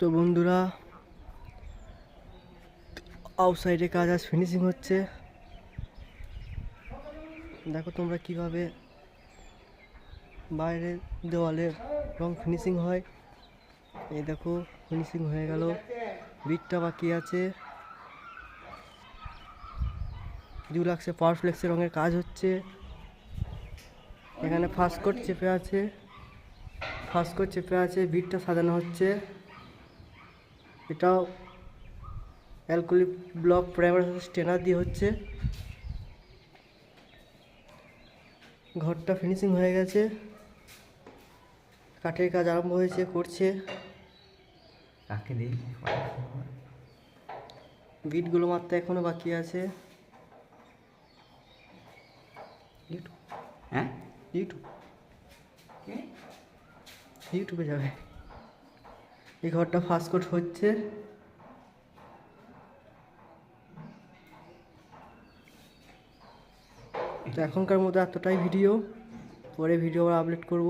তো বন্ধুরা আউটসাইডে কাজ আজ ফিনিশিং হচ্ছে। দেখো তোমরা কীভাবে বাইরের দেওয়ালে রং ফিনিশিং হয়। এই দেখো ফিনিশিং হয়ে গেল। বিটটা বাকি আছে। ডিউলাক্সে পাওয়ার ফ্লেক্সে রঙের কাজ হচ্ছে। এখানে ফার্স্ট কোট চেপে আছে। ফার্স্ট কোট চেপে আছে বিটটা সাজানো হচ্ছে। এটাও অ্যালকোলি ব্লক প্রাইমার স্টেনার দিয়ে হচ্ছে। ঘরটা ফিনিশিং হয়ে গেছে। কাঠের কাজ আরম্ভ হয়েছে করছে। বিটগুলো মারতে এখনও বাকি আছে। ইউটিউব। হ্যাঁ? ইউটিউব। ইউটিউবে যাবে। এই ঘরটা ফার্স্ট কোট হচ্ছে। তো এখনকার মতো এতটাই ভিডিও পরে ভিডিও আবার আপলোড করব।